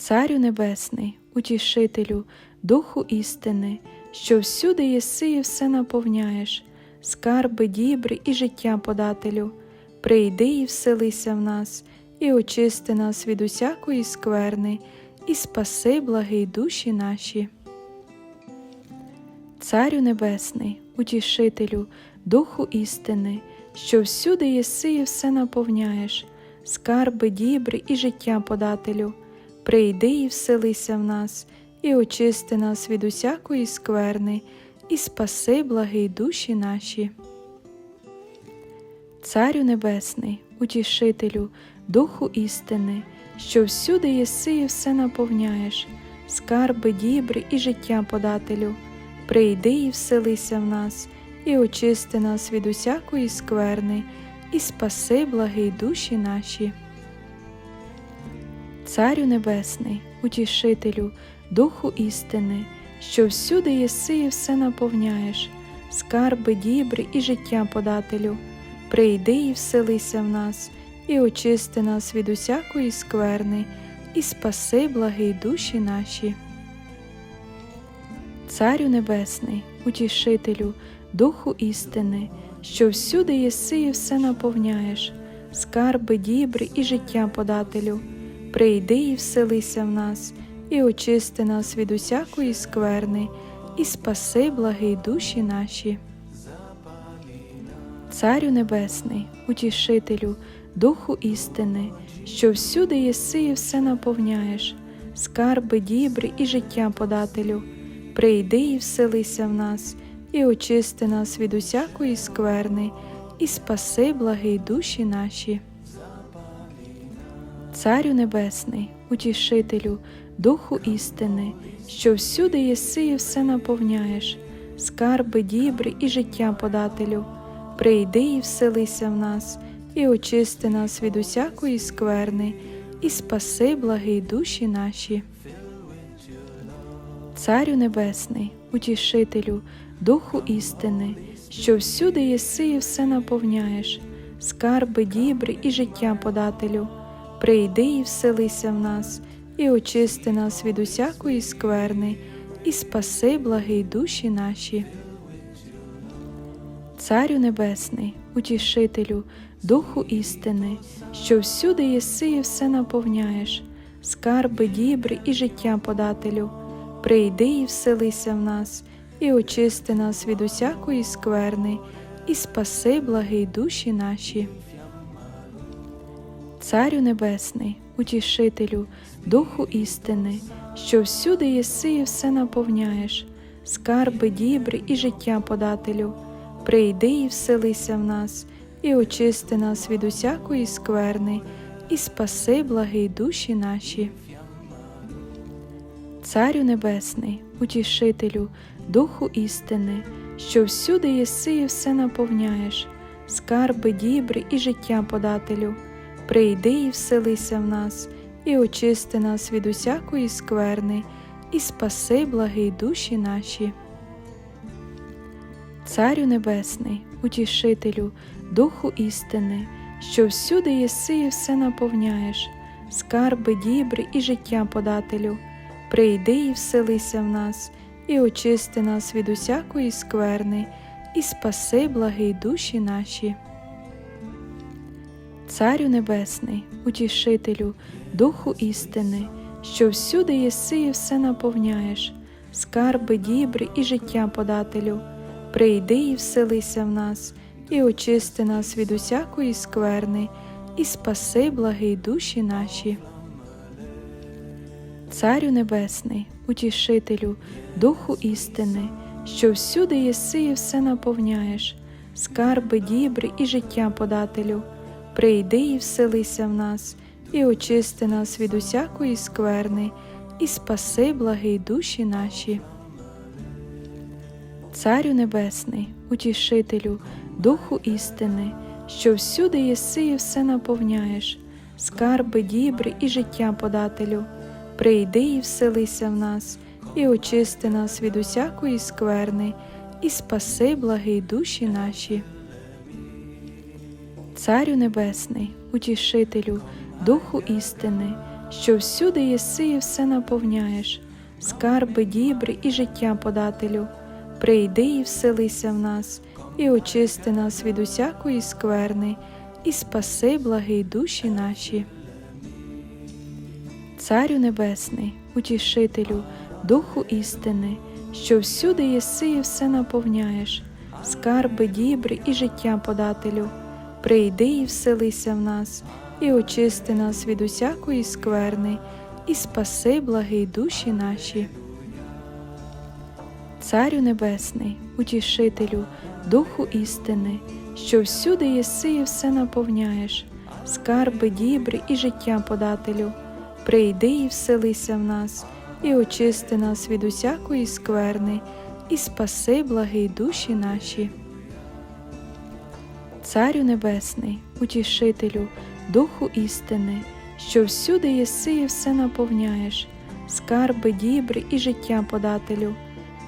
Царю Небесний, утішителю, Духу істини, що всюди єси і все наповняєш, скарби, дібри і життя подателю, прийди і вселися в нас, і очисти нас від усякої скверни, і спаси благий душі наші. Царю Небесний, утішителю, Духу істини, що всюди єси і все наповняєш, скарби, дібри і життя подателю, прийди і вселися в нас, і очисти нас від усякої скверни, і спаси благий душі наші. Царю Небесний, утішителю, Духу істини, що всюди єси і все наповняєш, скарби, дібри і життя подателю, прийди і вселися в нас, і очисти нас від усякої скверни, і спаси благий душі наші. Царю Небесний, утішителю, Духу істини, що всюди єси і все наповняєш, скарби, дібри і життя подателю, прийди і вселися в нас, і очисти нас від усякої скверни, і спаси благий душі наші. Царю Небесний, утішителю, Духу істини, що всюди єси і все наповняєш, скарби, дібри і життя подателю, прийди і вселися в нас, і очисти нас від усякої скверни, і спаси благий душі наші. Царю Небесний, утішителю, Духу істини, що всюди єси і все наповняєш, скарби, дібри і життя подателю, прийди і вселися в нас, і очисти нас від усякої скверни, і спаси благий душі наші. Царю Небесний, утішителю, Духу істини, що всюди єси і все наповняєш, скарби, дібри і життя подателю, прийди і вселися в нас, і очисти нас від усякої скверни, і спаси благий душі наші. Царю Небесний, утішителю, Духу істини, що всюди єси і все наповняєш, скарби, дібри і життя подателю, прийди і вселися в нас, і очисти нас від усякої скверни, і спаси благий душі наші. Царю Небесний, утішителю, Духу істини, що всюди єси і все наповняєш, скарби, дібри і життя подателю, прийди і вселися в нас, і очисти нас від усякої скверни, і спаси благий душі наші. Царю Небесний, утішителю, Духу істини, що всюди єси і все наповняєш, скарби, дібри і життя подателю, прийди і вселися в нас, і очисти нас від усякої скверни, і спаси благий душі наші. Царю Небесний, утішителю, Духу істини, що всюди єси і все наповняєш, скарби, дібри і життя подателю, прийди і вселися в нас, і очисти нас від усякої скверни, і спаси благий душі наші. Царю Небесний, утішителю, Духу істини, що всюди єси і все наповняєш, скарби, дібри і життя подателю, прийди і вселися в нас, і очисти нас від усякої скверни, і спаси благий душі наші. Царю Небесний, утішителю, Духу істини, що всюди єси і все наповняєш, скарби, дібри і життя подателю, прийди і вселися в нас, і очисти нас від усякої скверни, і спаси благий душі наші. Царю Небесний, утішителю, Духу істини, що всюди єси і все наповняєш, скарби, дібри і життя подателю, прийди і вселися в нас, і очисти нас від усякої скверни, і спаси благий душі наші. Царю Небесний, утішителю, Духу істини, що всюди єси і все наповняєш, скарби, дібри і життя подателю, прийди і вселися в нас, і очисти нас від усякої скверни, і спаси благий душі наші. Царю Небесний, утішителю, Духу істини, що всюди єси і все наповняєш, скарби, дібри і життя подателю. Прийди і вселися в нас, і очисти нас від усякої скверни, і спаси благий душі наші. Царю Небесний, утішителю, Духу істини, що всюди єси і все наповняєш, скарби, дібри і життя подателю. Прийди і вселися в нас, і очисти нас від усякої скверни, і спаси благий душі наші. Царю Небесний, утішителю, Духу істини, що всюди єси і все наповняєш, скарби, дібри і життя подателю. Прийди і вселися в нас, і очисти нас від усякої скверни, і спаси благий душі наші. Царю Небесний, утішителю, Духу істини, що всюди єси і все наповняєш, скарби, дібри і життя подателю.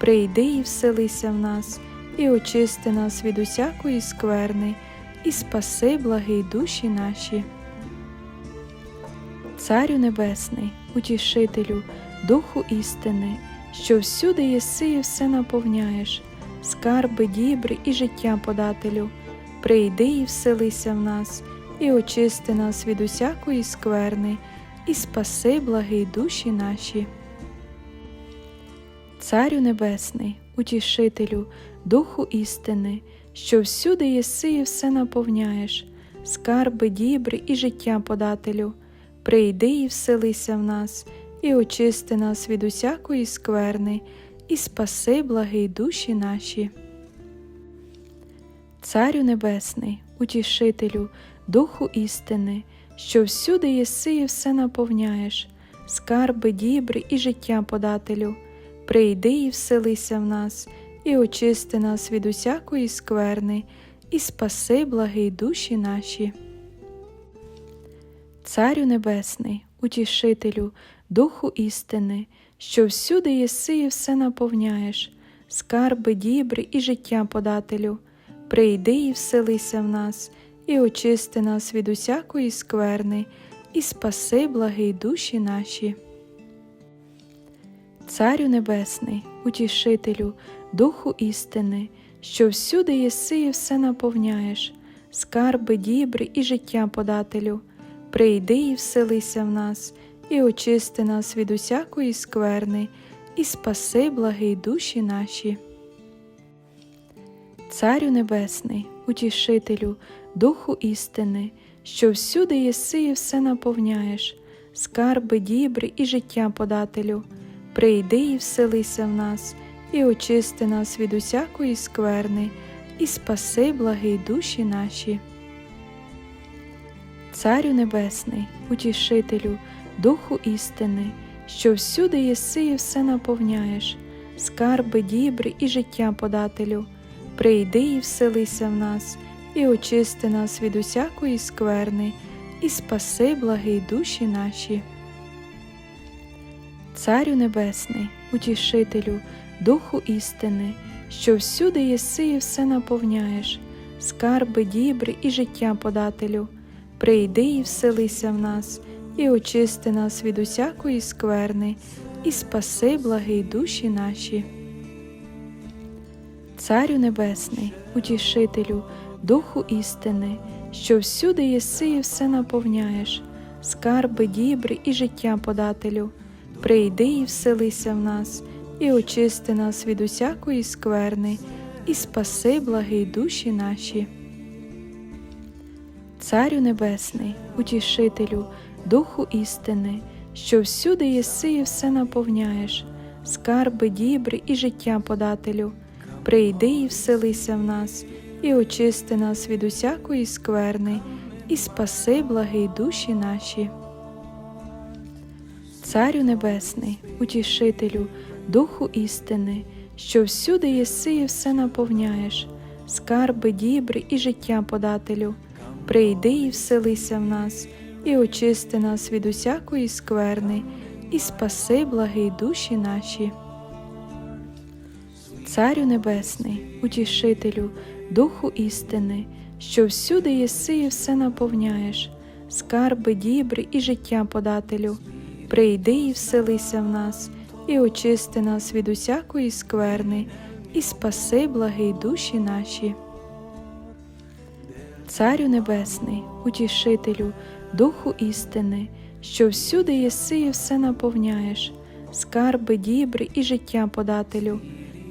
Прийди і вселися в нас, і очисти нас від усякої скверни, і спаси благий душі наші. Царю Небесний, утішителю, Духу істини, що всюди єси і все наповняєш, скарби, дібри і життя подателю. Прийди і вселися в нас, і очисти нас від усякої скверни, і спаси благий душі наші. Царю Небесний, утішителю, Духу істини, що всюди єси і все наповняєш, скарби, дібри і життя подателю. Прийди і вселися в нас, і очисти нас від усякої скверни, і спаси благий душі наші. Царю Небесний, утішителю, Духу істини, що всюди єси і все наповняєш, скарби, дібри і життя подателю. Прийди і вселися в нас, і очисти нас від усякої скверни, і спаси благий душі наші. Царю Небесний, утішителю, Духу істини, що всюди єси і все наповняєш, скарби, дібри і життя подателю. Прийди і вселися в нас, і очисти нас від усякої скверни, і спаси благий душі наші. Царю Небесний, утішителю, Духу істини, що всюди єси і все наповняєш, скарби, дібри і життя подателю. Прийди і вселися в нас, і очисти нас від усякої скверни, і спаси благий душі наші. Царю Небесний, утішителю, Духу істини, що всюди єси і все наповняєш, скарби, дібри і життя подателю. Прийди і вселися в нас, і очисти нас від усякої скверни, і спаси благий душі наші. Царю Небесний, утішителю, Духу істини, що всюди єси і все наповняєш, скарби, дібри і життя подателю. Прийди і вселися в нас, і очисти нас від усякої скверни, і спаси благий душі наші. Царю Небесний, утішителю, Духу істини, що всюди єси і все наповняєш, скарби, дібри і життя подателю. Прийди і вселися в нас, і очисти нас від усякої скверни, і спаси благий душі наші. Царю Небесний, утішителю, Духу істини, що всюди єси і все наповняєш, скарби, дібри і життя подателю. Прийди і вселися в нас, і очисти нас від усякої скверни, і спаси благий душі наші. Царю Небесний, утішителю, Духу істини, що всюди єси і все наповняєш, скарби, дібри і життя подателю. Прийди і вселися в нас, і очисти нас від усякої скверни, і спаси благий душі наші. Царю Небесний, утішителю, Духу істини, що всюди єси і все наповняєш, скарби, дібри і життя подателю. Прийди і вселися в нас, і очисти нас від усякої скверни, і спаси благий душі наші. Царю Небесний, утішителю, Духу істини, що всюди єси і все наповняєш, скарби, дібри і життя подателю. прийди і вселися в нас, і очисти нас від усякої скверни, і спаси благий душі наші. Царю Небесний, утішителю, Духу істини, що всюди єси і все наповняєш, скарби, дібри і життя подателю,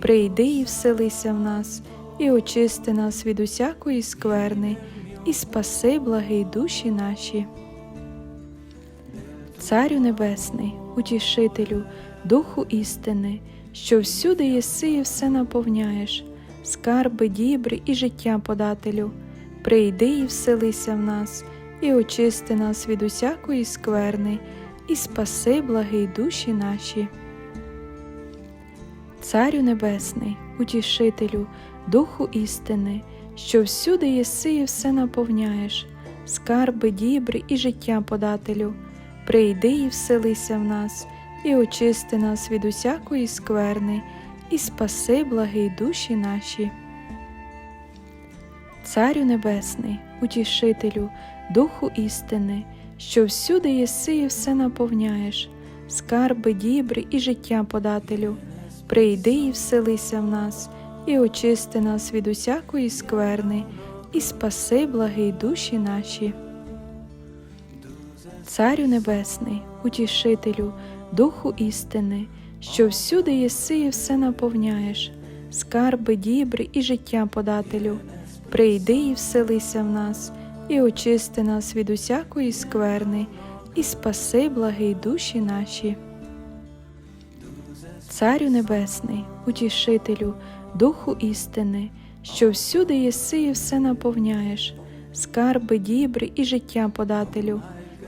прийди і вселися в нас, і очисти нас від усякої скверни, і спаси благий душі наші. Царю Небесний, утішителю, Духу істини, що всюди єси і все наповняєш, скарби, дібри і життя подателю, прийди і вселися в нас, і очисти нас від усякої скверни, і спаси благий душі наші. Царю Небесний, утішителю, Духу істини, що всюди єси і все наповняєш, скарби, дібри і життя подателю, прийди і вселися в нас, і очисти нас від усякої скверни, і спаси благий душі наші. Царю Небесний, утішителю, Духу істини, що всюди єси і все наповняєш, скарби, дібри і життя подателю, прийди і вселися в нас, і очисти нас від усякої скверни, і спаси благий душі наші. Царю Небесний, утішителю, Духу істини, що всюди єси і все наповняєш, скарби, дібри і життя подателю, прийди і вселися в нас, і очисти нас від усякої скверни, і спаси благий душі наші. Царю Небесний, утішителю, Духу істини, що всюди єси і все наповняєш, скарби, дібри і життя подателю,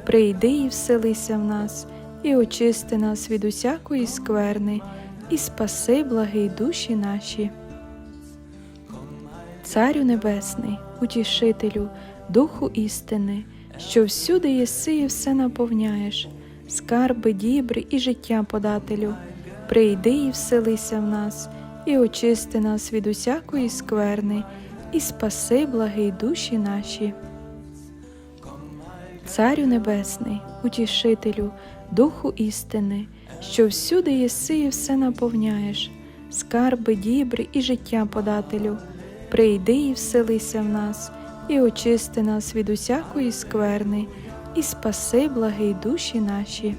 прийди і вселися в нас, і очисти нас від усякої скверни, і спаси благий душі наші. Царю Небесний, утішителю, Духу істини, що всюди єси і все наповняєш, скарби, дібри і життя подателю, прийди і вселися в нас, і очисти нас від усякої скверни, і спаси благий душі наші. Царю Небесний, утішителю, Духу істини, що всюди єси і все наповняєш, скарби, дібри і життя подателю, прийди і вселися в нас, і очисти нас від усякої скверни, і спаси благий душі наші.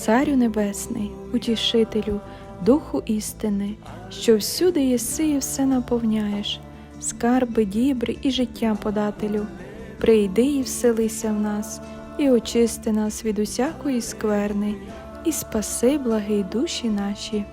Царю Небесний, утішителю, Духу істини, що всюди єси і все наповняєш, скарби, дібри і життя подателю, прийди і вселися в нас, і очисти нас від усякої скверни, і спаси благий душі наші.